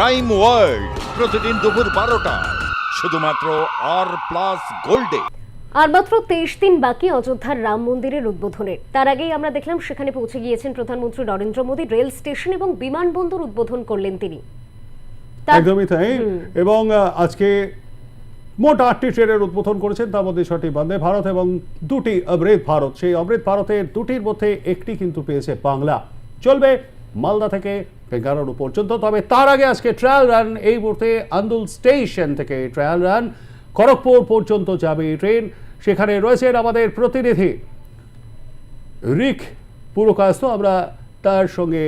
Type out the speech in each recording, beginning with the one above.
Crime world প্রতিদিন দুপুর বারোটায় শুধুমাত্র আর প্লাস গোল্ডে আর মাত্র তেইশ দিন বাকি অযোধ্যার রাম মন্দিরের উদ্বোধনের। তার আগেই আমরা দেখলাম সেখানে পৌঁছে গিয়েছেন প্রধানমন্ত্রী নরেন্দ্র মোদী রেল স্টেশন এবং বিমানবন্দর উদ্বোধন করলেন তিনি। একদমই তাই। এবং আজকে মোট আটটি ট্রেনের উদ্বোধন করেছেন তার মধ্যে ছটি বন্দে ভারত এবং দুটি অমৃত ভারত। সেই অমৃত ভারতের দুটির মধ্যে একটি কিন্তু পেয়েছে বাংলা। চলবে মালদা থেকে বেঙ্গালুরু পর্যন্ত তবে তার আগে আজকে ট্রায়াল রান এই মুহূর্তে আন্দুল স্টেশন থেকে ট্রায়াল রান খড়গপুর পর্যন্ত যাবে এই ট্রেন সেখানে রয়েছেন আমাদের প্রতিনিধি রিক পুরকাস্ত। আমরা তার সঙ্গে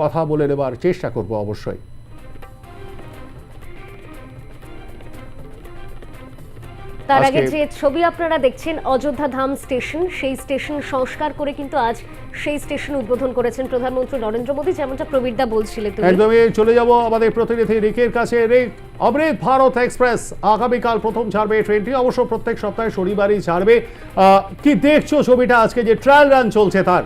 কথা বলে নেবার চেষ্টা করব অবশ্যই। তার আগে যে ছবি আপনারা দেখছেন অযোধ্যা ধাম স্টেশন সেই স্টেশন সংস্কার করে কিন্তু আজ সেই স্টেশন উদ্বোধন করেছেন প্রধানমন্ত্রী নরেন্দ্র মোদী যেমনটা প্রবীরদা বলছিলে তুমি। একদমই চলে যাব আমাদের প্রতিনিধি রিকের কাছে। রিক অমৃত ভারত এক্সপ্রেস আগামীকাল প্রথম ছাড়বে ট্রেনটি অবশ্য প্রত্যেক সপ্তাহে শনিবারই ছাড়বে। আহ, কি দেখছ ছবিটা আজকে যে ট্রায়াল রান চলছে তার?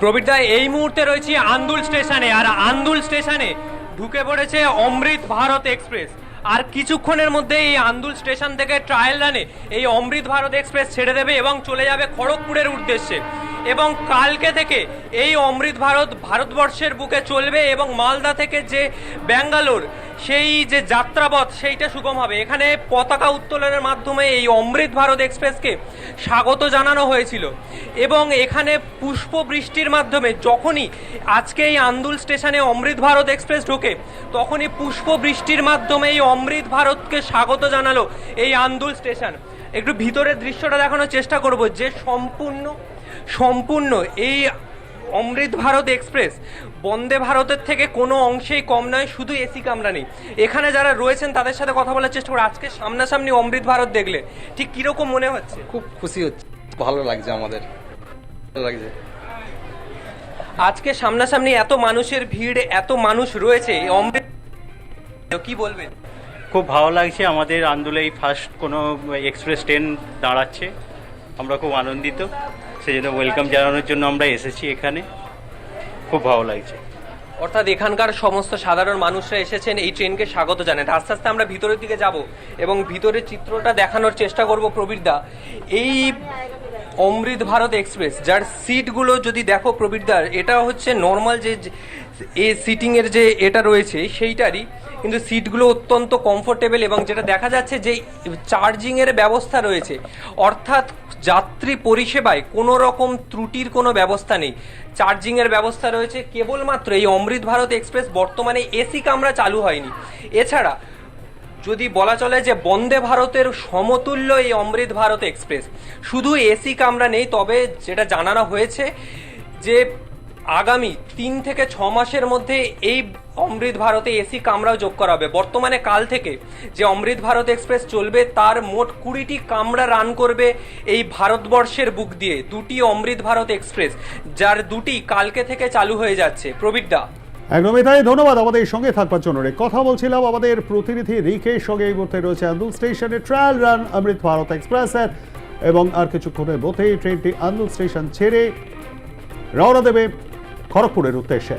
প্রবীরদা এই মুহূর্তে রয়েছি আন্দুল স্টেশনে আর আন্দুল স্টেশনে ঢুকে পড়েছে অমৃত ভারত এক্সপ্রেস। আর কিছুক্ষণের মধ্যে এই আন্দুল স্টেশন থেকে ট্রায়াল রানে এই অমৃত ভারত এক্সপ্রেস ছেড়ে দেবে এবং চলে যাবে খড়গপুরের উদ্দেশ্যে। এবং কালকে থেকে এই অমৃত ভারত ভারতবর্ষের বুকে চলবে এবং মালদা থেকে যে ব্যাঙ্গালোর, সেই যে যাত্রাপথ, সেইটা সুগম হবে। এখানে পতাকা উত্তোলনের মাধ্যমে এই অমৃত ভারত এক্সপ্রেসকে স্বাগত জানানো হয়েছিল। এবং এখানে পুষ্প বৃষ্টির মাধ্যমে যখনই আজকে এই আন্দুল স্টেশনে অমৃত ভারত এক্সপ্রেস ঢোকে, তখনই পুষ্প বৃষ্টির মাধ্যমে এই অমৃত ভারতকে স্বাগত জানালো এই আন্দুল স্টেশন। একটু ভিতরের দৃশ্যটা দেখানোর চেষ্টা করব যে সম্পূর্ণ সম্পূর্ণ এই অমৃত ভারত এক্সপ্রেস বন্দে ভারতের থেকে কোনো অংশেই কম নয় শুধু এসি কামরা নেই। এখানে যারা রয়েছেন তাদের সাথে কথা বলার চেষ্টা করো আজকে সামনাসামনি অমৃত ভারত দেখলে ঠিক কীরকম মনে হচ্ছে? খুব খুশি হচ্ছে। ভালো লাগছে আমাদের। ভালো লাগছে। আজকে সামনাসামনি এত মানুষের ভিড় এত মানুষ রয়েছে এই অমৃত কি বলবেন? খুব ভালো লাগছে। আমাদের আন্দোলনে এই ফার্স্ট কোনো এক্সপ্রেস ট্রেন দাঁড়াচ্ছে। আমরা খুব আনন্দিত। সেই জন্য ওয়েলকাম জানানোর জন্য আমরা এসেছি এখানে। খুব ভালো লাগছে। অর্থাৎ এখানকার সমস্ত সাধারণ মানুষরা এসেছেন এই ট্রেনকে স্বাগত জানাতে। আস্তে আস্তে আমরা ভিতরের দিকে যাব এবং ভিতরের চিত্রটা দেখানোর চেষ্টা করব প্রবীরদা। এই অমৃত ভারত এক্সপ্রেস যার সিটগুলো যদি দেখো প্রবীরদার, এটা হচ্ছে নর্মাল যে এ সিটিংয়ের যে এটা রয়েছে, সেইটারই কিন্তু সিটগুলো অত্যন্ত কমফোর্টেবল এবং যেটা দেখা যাচ্ছে যে চার্জিংয়ের ব্যবস্থা রয়েছে। অর্থাৎ যাত্রী পরিষেবায় কোনো রকম ত্রুটির কোনো ব্যবস্থা নেই। চার্জিংয়ের ব্যবস্থা রয়েছে। কেবলমাত্র এই অমৃত ভারত এক্সপ্রেস বর্তমানে এসি কামরা চালু হয়নি। এছাড়া যদি বলা চলে যে বন্দে ভারতের সমতুল্য এই অমৃত ভারত এক্সপ্রেস শুধু এসি কামরা নেই, তবে যেটা জানানো হয়েছে যে আগামী তিন থেকে ছ মাসের মধ্যে এই অমৃত ভারতে এসি কামরাও যোগ করা হবে। বর্তমানে কাল থেকে যে অমৃত ভারত এক্সপ্রেস চলবে, তার মোট কুড়িটি কামরা রান করবে এই ভারতবর্ষের বুক দিয়ে, দুটি অমৃত ভারত এক্সপ্রেস, যার দুটি কালকে থেকে চালু হয়ে যাচ্ছে। প্রবীরদা একদমই তাই ধন্যবাদ আমাদের সঙ্গে থাকবার জন্য কথা বলছিলাম আমাদের প্রতিনিধি রিকের সঙ্গে এই মুহূর্তে রয়েছে আন্দুল স্টেশনে ট্রায়াল রান অমৃত ভারত এক্সপ্রেসের। এবং আর কিছুক্ষণের মধ্যেই ট্রেনটি আন্দুল স্টেশন ছেড়ে রওনা দেবে খড়গপুরের উদ্দেশ্যে